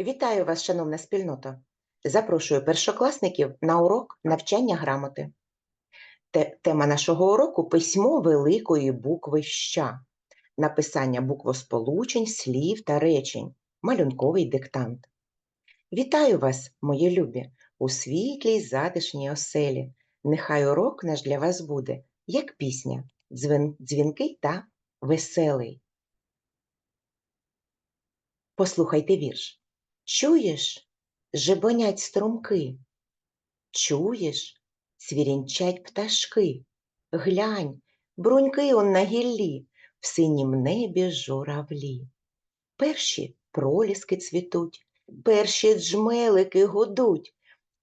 Вітаю вас, шановна спільнота! Запрошую першокласників на урок навчання грамоти. Тема нашого уроку письмо великої букви ща, написання буквосполучень, слів та речень, малюнковий диктант. Вітаю вас, мої любі, у світлій затишній оселі. Нехай урок наш для вас буде, як пісня, дзвін- дзвінкий та веселий. Послухайте вірш. Чуєш, жебонять струмки, чуєш, свірінчать пташки, глянь, бруньки он на гіллі, в синім небі журавлі. Перші проліски цвітуть, перші джмелики гудуть.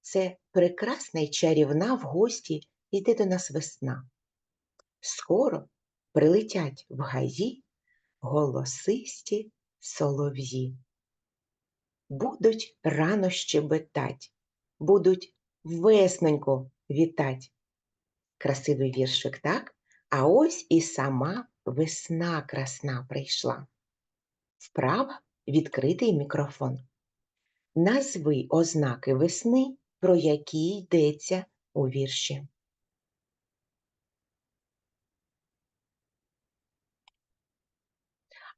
Це прекрасна й чарівна в гості йде до нас весна. Скоро прилетять в гаї голосисті солов'ї будуть рано щебетать, будуть веснонько вітать. Красивий віршик, так? А ось і сама весна красна прийшла. Вправа відкритий мікрофон. Назви ознаки весни, про які йдеться у вірші.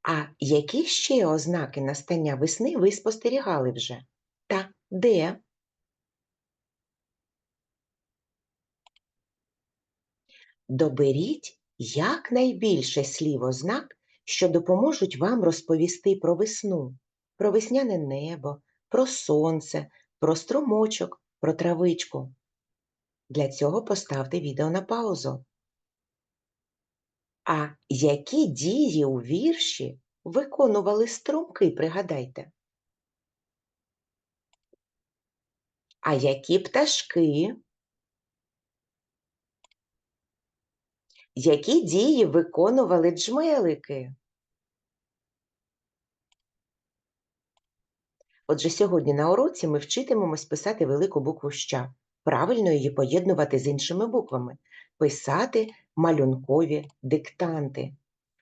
А які ще ознаки настання весни ви спостерігали вже? Та де? Доберіть якнайбільше слів ознак, що допоможуть вам розповісти про весну, про весняне небо, про сонце, про струмочок, про травичку. Для цього поставте відео на паузу. А які дії у вірші виконували струмки, пригадайте? А які пташки? Які дії виконували джмелики? Отже, сьогодні на уроці ми вчитимемось писати велику букву «ща», правильно її поєднувати з іншими буквами, писати малюнкові диктанти.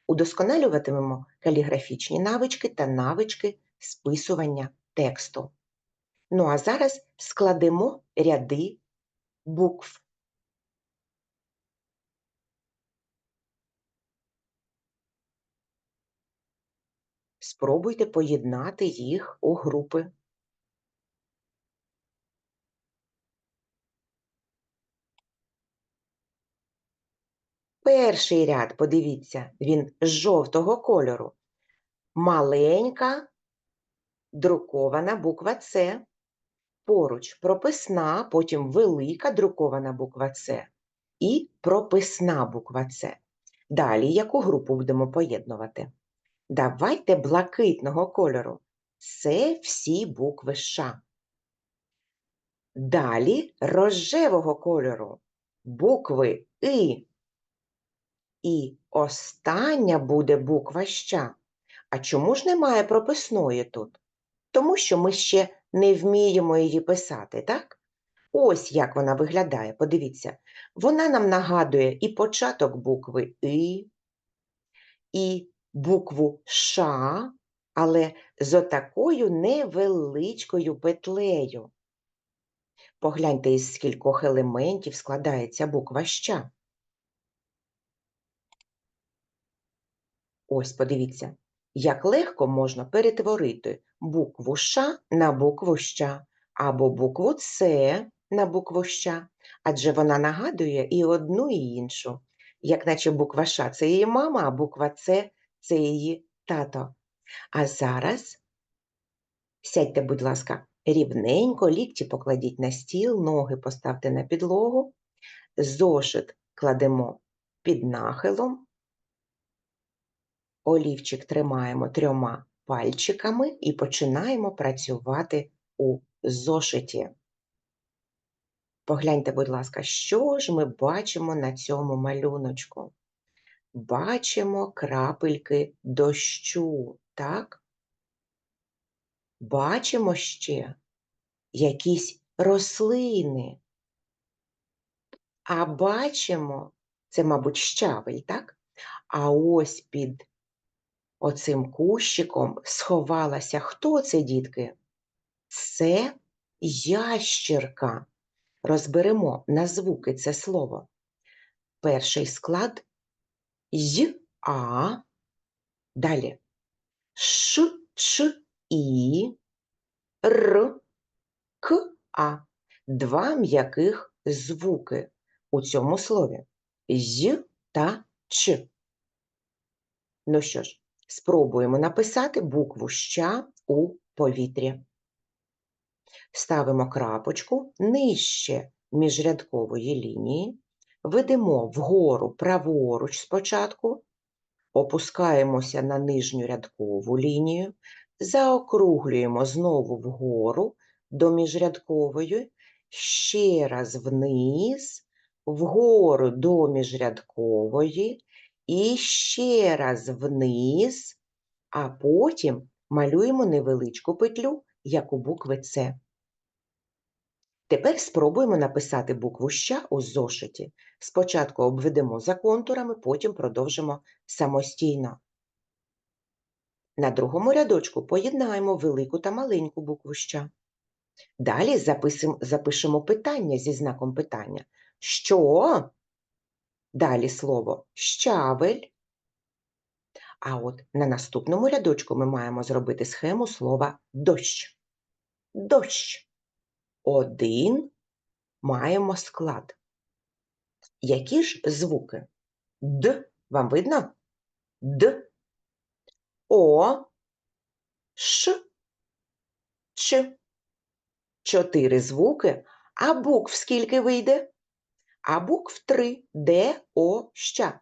Удосконалюватимемо каліграфічні навички та навички списування тексту. Ну а зараз складемо ряди букв. Спробуйте поєднати їх у групи. Перший ряд, подивіться, він з жовтого кольору. Маленька друкована буква С. Поруч прописна, потім велика друкована буква С і прописна буква С. Далі яку групу будемо поєднувати? Давайте блакитного кольору. Це всі букви Ш. Далі рожевого кольору букви И. І остання буде буква ща. А чому ж немає прописної тут? Тому що ми ще не вміємо її писати, так? Ось як вона виглядає. Подивіться, вона нам нагадує і початок букви И, і букву Ш, але з отакою невеличкою петлею. Погляньте, із скількох елементів складається буква ща. Ось, подивіться, як легко можна перетворити букву Ш на букву Щ або букву С на букву Щ, адже вона нагадує і одну, і іншу. Як наче буква Ш – це її мама, а буква С – це її тато. А зараз сядьте, будь ласка, рівненько, лікті покладіть на стіл, ноги поставте на підлогу, зошит кладемо під нахилом, олівчик тримаємо трьома пальчиками і починаємо працювати у зошиті. Погляньте, будь ласка, що ж ми бачимо на цьому малюночку? Бачимо крапельки дощу, так? Бачимо ще якісь рослини. А бачимо, це, мабуть, щавель, так? А ось під оцим кущиком сховалася. Хто це, дітки? Це ящерка. Розберемо на звуки це слово. Перший склад й, а. Далі ш, ч, і, р, к, а. Два м'яких звуки у цьому слові з та ч. Ну що ж, спробуємо написати букву ща у повітрі. Ставимо крапочку нижче міжрядкової лінії, ведемо вгору праворуч спочатку, опускаємося на нижню рядкову лінію, заокруглюємо знову вгору до міжрядкової, ще раз вниз, вгору до міжрядкової і ще раз вниз, а потім малюємо невеличку петлю, як у букви С. Тепер спробуємо написати букву «щ» у зошиті. Спочатку обведемо за контурами, потім продовжимо самостійно. На другому рядочку поєднаємо велику та маленьку букву «щ». Далі записимо, запишемо питання зі знаком питання. Що? Далі слово щавель. А от на наступному рядочку ми маємо зробити схему слова дощ. Дощ. Один маємо склад. Які ж звуки? Д. Вам видно? Д. О. Ш. Ч. Чотири звуки. А букв скільки вийде? А букв три Д, О, Щ.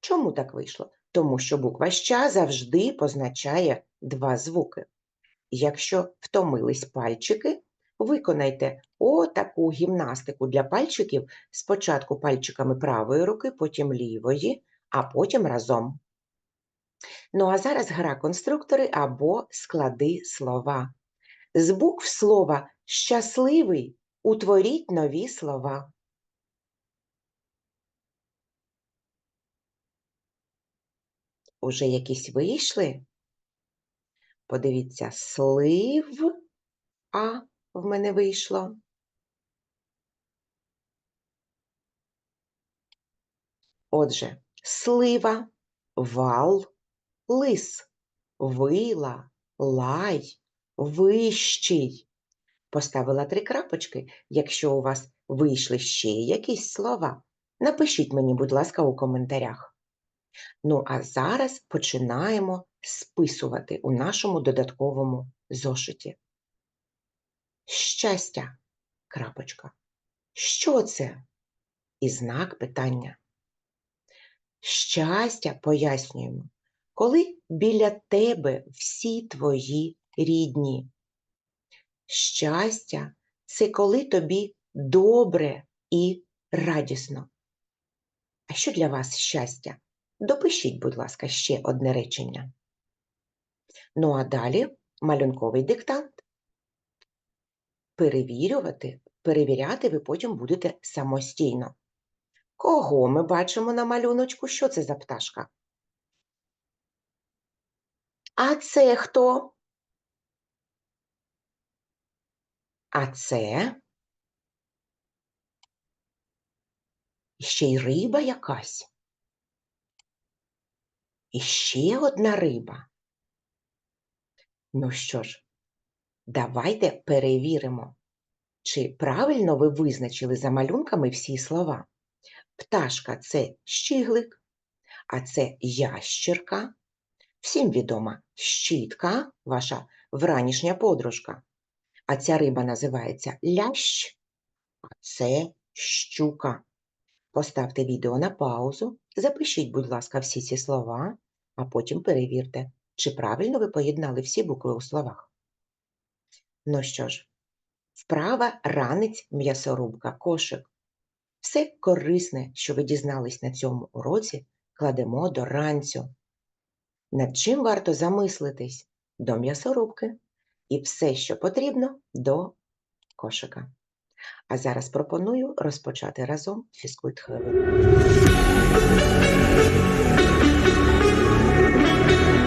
Чому так вийшло? Тому що буква Щ завжди позначає два звуки. Якщо втомились пальчики, виконайте отаку гімнастику для пальчиків спочатку пальчиками правої руки, потім лівої, а потім разом. Ну а зараз гра конструктори або склади слова. З букв слова щасливий утворіть нові слова. Уже якісь вийшли? Подивіться, слив, а в мене вийшло. Отже, слива, вал, лис, вила, лай, вищий. Поставила три крапочки. Якщо у вас вийшли ще якісь слова, напишіть мені, будь ласка, у коментарях. Ну, а зараз починаємо списувати у нашому додатковому зошиті. Щастя. Крапочка. Що це? І знак питання. Щастя, пояснюємо, коли біля тебе всі твої рідні. Щастя це коли тобі добре і радісно. А що для вас щастя? Допишіть, будь ласка, ще одне речення. Ну а далі малюнковий диктант. Перевірювати, перевіряти ви потім будете самостійно. Кого ми бачимо на малюночку? Що це за пташка? А це хто? А це ще й риба якась. І ще одна риба. Ну що ж, давайте перевіримо, чи правильно ви визначили за малюнками всі слова. Пташка це щиглик, а це ящерка. Всім відома щітка, ваша вранішня подружка. А ця риба називається лящ, а це щука. Поставте відео на паузу, запишіть, будь ласка, всі ці слова, а потім перевірте, чи правильно ви поєднали всі букви у словах. Ну що ж, вправа ранець м'ясорубка кошик. Все корисне, що ви дізнались на цьому уроці, кладемо до ранцю. Над чим варто замислитись до м'ясорубки і все, що потрібно, до кошика. А зараз пропоную розпочати разом фізкульт хвилину.